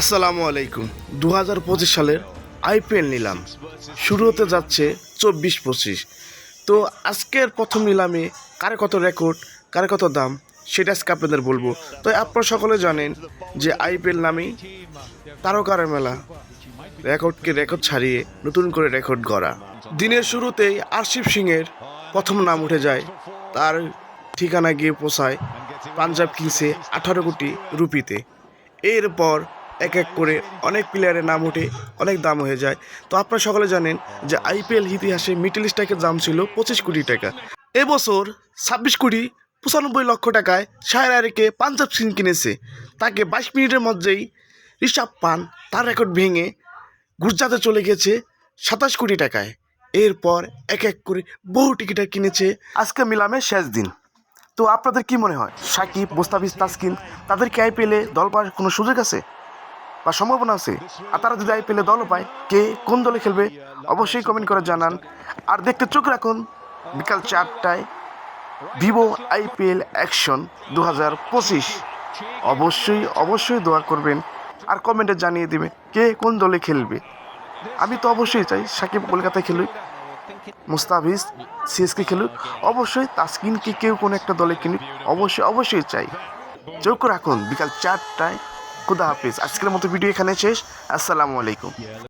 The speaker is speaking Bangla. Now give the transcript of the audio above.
আসসালামু আলাইকুম। দু হাজার পঁচিশ সালের আইপিএল নিলাম। শুরু হতে যাচ্ছে চব্বিশ পঁচিশ। তো আজকের প্রথম নিলামে কারে কত রেকর্ড কারে কত দাম, সেটা আজকে আপনাদের বলব। তো আপনারা সকলে জানেন যে আইপিএল নামেই তারকার মেলা, রেকর্ডকে রেকর্ড ছাড়িয়ে নতুন করে রেকর্ড গড়া। দিনের শুরুতেই আরশিপ সিংয়ের প্রথম নাম উঠে যায়। তার ঠিকানা গিয়ে পোষায় পাঞ্জাব কিংসে আঠারো কোটি রুপিতে। এরপর এক এক করে অনেক প্লেয়ারের নাম ওঠে অনেক দাম হয়ে যায়। তো আপনারা সকলে জানেন যে আইপিএল ইতিহাসে মিডল স্ট্রাইকের দাম ছিল পঁচিশ কোটি টাকা। এবছর ছাব্বিশ কোটি পঁচানব্বই লক্ষ টাকায় সায়রারিকে পাঞ্জাব সিং কিনেছে। তাকে বাইশ মিনিটের মধ্যেই ঋষভ পান তার রেকর্ড ভেঙে গুজরাতে চলে গেছে সাতাশ কোটি টাকায়। এরপর এক এক করে বহু টিকিটার কিনেছে আজকে মিলামের শেষ দিন। তো আপনাদের কি মনে হয়? সাকিব, মোস্তাফিজ, তাসকিন তাদের কি আইপিএলে দল পাওয়ার কোনো সুযোগ আছে? বা সম্ভাবনা আছে? আর তারা যদি আইপিএলে দলও পায়, কে কোন দলে খেলবে, অবশ্যই কমেন্ট করে জানান। আর দেখতে চোখ রাখুন, বিকাল চারটায় ভিভো আইপিএল অ্যাকশন দু হাজার পঁচিশ। অবশ্যই অবশ্যই দোয়া করবেন আর কমেন্টে জানিয়ে দেবে কে কোন দলে খেলবে। আমি তো অবশ্যই চাই সাকিব কলকাতায় খেলুক, মুস্তাফিজ সিএসকে খেলুক, অবশ্যই তাসকিনকে কেউ কোনো একটা দলে কিনুক, অবশ্যই অবশ্যই চাই। চোখ রাখুন, বিকাল চারটায় খুদা হাফিজ। আজকের মতো ভিডিও এখানে শেষ। আসসালামু আলাইকুম।